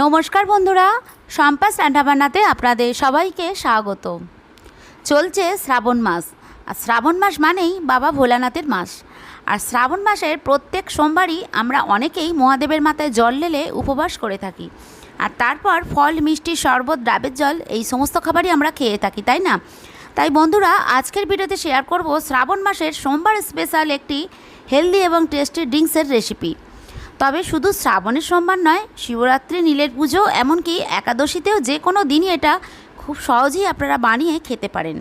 নমস্কার বন্ধুরা সম্পাস রান্নাবান্নাতে আপনাদের সবাইকে স্বাগত। চলছে শ্রাবণ মাস। আর শ্রাবণ মাস মানেই বাবা ভোলানাথের মাস। আর শ্রাবণ মাসের প্রত্যেক সোমবারই আমরা অনেকেই মহাদেবের মাথায় জল লেলে উপবাস করে থাকি। আর তারপর ফল, মিষ্টি, শরবত ডাবের জল এই সমস্ত খাবারই আমরা খেয়ে থাকি, তাই না? তাই বন্ধুরা, আজকের ভিডিওতে শেয়ার করব শ্রাবণ মাসের সোমবার স্পেশাল একটি হেলদি এবং টেস্টি ড্রিঙ্কসের রেসিপি তবে শুধু শ্রাবণের সোমবার নয়, শিবরাত্রি, নীলের পুজো, এমনকি একাদশীতেও যে কোনো দিনই এটা খুব সহজেই আপনারা বানিয়ে খেতে পারেন।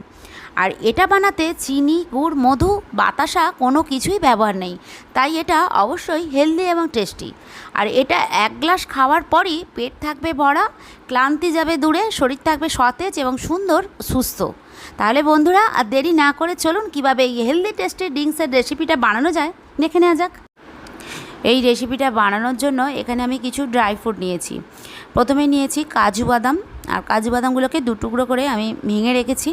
আর এটা বানাতে চিনি, গুড়, মধু, বাতাসা কোনো কিছুই ব্যবহার নেই। তাই এটা অবশ্যই হেলদি এবং টেস্টি। আর এটা এক গ্লাস খাওয়ার পরই পেট থাকবে ভরা, ক্লান্তি যাবে দূরে, শরীর থাকবে সতেজ এবং সুন্দর, সুস্থ। তাহলে বন্ধুরা, আর দেরি না করে চলুন কীভাবে এই হেলদি, টেস্টি ড্রিঙ্কসের রেসিপিটা বানানো যায়, দেখে নেওয়া যাক। এই রেসিপিটা বানানোর জন্য এখানে আমি কিছু ড্রাই ফ্রুট নিয়েছি। প্রথমে নিয়েছি কাজু বাদাম, আর কাজু বাদামগুলোকে দু টুকরো করে আমি ভেঙে রেখেছি,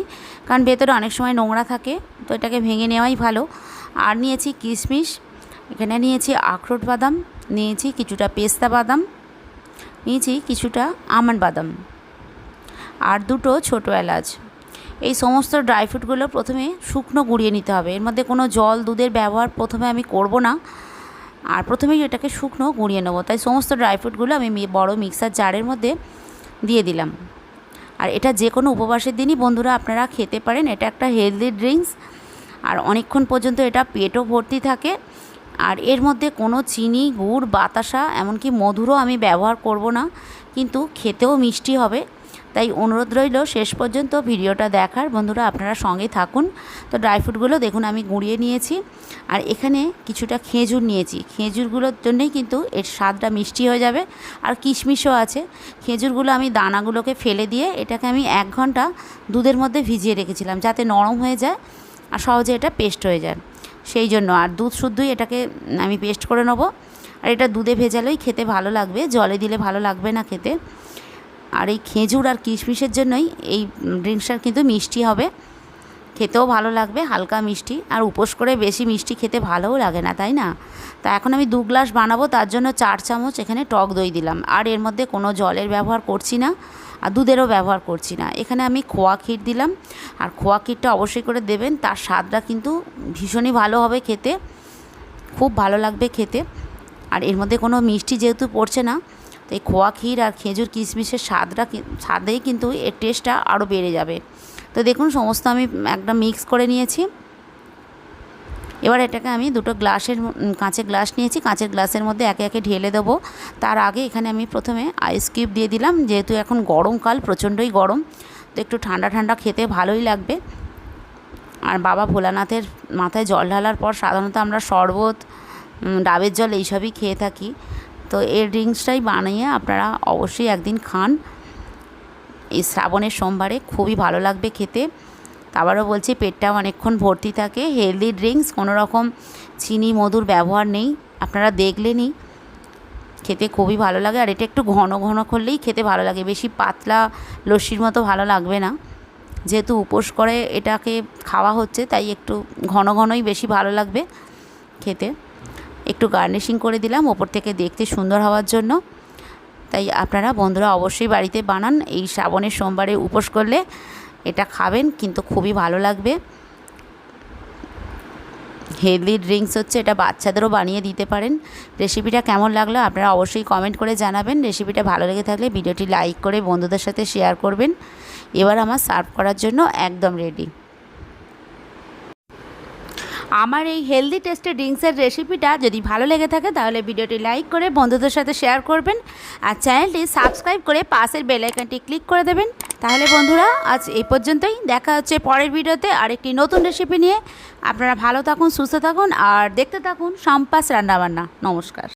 কারণ ভেতরে অনেক সময় নোংরা থাকে, তো এটাকে ভেঙে নেওয়াই ভালো। আর নিয়েছি কিশমিশ, এখানে নিয়েছি আখরোট বাদাম, নিয়েছি কিছুটা পেস্তা বাদাম, নিয়েছি কিছুটা আমন্ড বাদাম, আর দুটো ছোটো এলাচ। এই সমস্ত ড্রাই ফ্রুটগুলো প্রথমে শুকনো গুঁড়িয়ে নিতে হবে। এর মধ্যে কোনো জল, দুধের ব্যবহার প্রথমে আমি করব না। আর প্রথমেই এটাকে শুকনো গুঁড়িয়ে নেব। তাই সমস্ত ড্রাই ফ্রুটগুলো আমি বড় মিক্সার জারের মধ্যে দিয়ে দিলাম। আর এটা যে কোনো উপবাসের দিনই বন্ধুরা আপনারা খেতে পারেন। এটা একটা হেলদি ড্রিঙ্কস আর অনেকক্ষণ পর্যন্ত এটা পেটও ভর্তি থাকে। আর এর মধ্যে কোনো চিনি, গুড়, বাতাসা, এমনকি মধুরও আমি ব্যবহার করব না। কিন্তু খেতেও মিষ্টি হবে। তাই অনুরোধ রইল শেষ পর্যন্ত ভিডিওটা দেখার। বন্ধুরা, আপনারা সঙ্গে থাকুন। তো ড্রাই ফ্রুটগুলো দেখুন, আমি গুঁড়িয়ে নিয়েছি। আর এখানে কিছুটা খেজুর নিয়েছি। খেজুরগুলোর জন্যেই কিন্তু এর স্বাদটা মিষ্টি হয়ে যাবে। আর কিশমিশও আছে। খেজুরগুলো আমি দানাগুলোকে ফেলে দিয়ে এটাকে আমি এক ঘণ্টা দুধের মধ্যে ভিজিয়ে রেখেছিলাম যাতে নরম হয়ে যায় আর সহজে এটা পেস্ট হয়ে যায়। সেই জন্য আর দুধ শুদ্ধই এটাকে আমি পেস্ট করে নেব। আর এটা দুধে ভেজালেই খেতে ভালো লাগবে। জলে দিলে ভালো লাগবে না খেতে। আর এই খেজুর আর কিশমিশের জন্যই এই ড্রিঙ্কসটা কিন্তু মিষ্টি হবে। খেতেও ভালো লাগবে, হালকা মিষ্টি। আর উপোস করে বেশি মিষ্টি খেতে ভালোও লাগে না, তাই না? তা এখন আমি দু গ্লাস বানাবো, তার জন্য চার চামচ এখানে টক দই দিলাম। আর এর মধ্যে কোনো জলের ব্যবহার করছি না, আর দুধেরও ব্যবহার করছি না। এখানে আমি খোয়া ক্ষীর দিলাম, আর খোয়া ক্ষীরটা অবশ্যই করে দেবেন, তার স্বাদটা কিন্তু ভীষণই ভালো হবে খেতে। খুব ভালো লাগবে খেতে। আর এর মধ্যে কোনো মিষ্টি যেহেতু পড়ছে না তো এই খোয়া ক্ষীর আর খেজুর কিশমিশের স্বাদটা স্বাদেই কিন্তু এর টেস্টটা আরও বেড়ে যাবে। তো দেখুন, সমস্ত আমি একটা মিক্স করে নিয়েছি। এবার এটাকে আমি দুটো গ্লাসের কাঁচের গ্লাস নিয়েছি। কাঁচের গ্লাসের মধ্যে একে একে ঢেলে দেবো। তার আগে এখানে আমি প্রথমে আইস কিউব দিয়ে দিলাম। যেহেতু এখন গরমকাল, প্রচণ্ডই গরম, তো একটু ঠান্ডা ঠান্ডা খেতে ভালোই লাগবে। আর বাবা ভোলানাথের মাথায় জল ঢালার পর সাধারণত আমরা শরবত ডাবের জল এইসবই খেয়ে থাকি। তো এই ড্রিঙ্কসটাই বানিয়ে আপনারা অবশ্যই একদিন খান। এই শ্রাবণের সোমবারে খুবই ভালো লাগবে খেতে। আবারও বলছি, পেটটাও অনেকক্ষণ ভর্তি থাকে হেলদি ড্রিঙ্কস কোনো রকম চিনি, মধুর ব্যবহার নেই, আপনারা দেখলেনই খেতে খুবই ভালো লাগে, আর এটা একটু ঘন ঘন করলেই খেতে ভালো লাগে, বেশি পাতলা লস্যির মতো ভালো লাগবে না। যেহেতু উপোস করে এটাকে খাওয়া হচ্ছে, তাই একটু ঘন ঘনই বেশি ভালো লাগবে খেতে। একটু গার্নিশিং করে দিলাম, ওপর থেকে দেখতে সুন্দর হওয়ার জন্য। তাই আপনারা বন্ধুরা অবশ্যই বাড়িতে বানান, এই শ্রাবণের সোমবারে উপোস করলে এটা খাবেন, কিন্তু খুবই ভালো লাগবে। হেলদি ড্রিঙ্কস হচ্ছে, এটা বাচ্চাদেরও বানিয়ে দিতে পারেন। রেসিপিটা কেমন লাগল আপনারা অবশ্যই কমেন্ট করে জানাবেন। রেসিপিটা ভালো লেগে থাকলে ভিডিওটি লাইক করে বন্ধুদের সাথে শেয়ার করবেন। এবার আমার সার্ভ করার জন্য একদম রেডি আমার এই হেলদি টেস্টের ড্রিঙ্কসের রেসিপিটা যদি ভালো লেগে থাকে, তাহলে ভিডিওটি লাইক করে বন্ধুদের সাথে শেয়ার করবেন। আর চ্যানেলটি সাবস্ক্রাইব করে পাশের বেল আইকনটি ক্লিক করে দেবেন। তাহলে বন্ধুরা, আজ এই পর্যন্তই। দেখা হচ্ছে পরের ভিডিওতে আরেকটি নতুন রেসিপি নিয়ে। আপনারা ভালো থাকুন, সুস্থ থাকুন, আর দেখতে থাকুন, সম্পাস রান্নাবান্না। নমস্কার।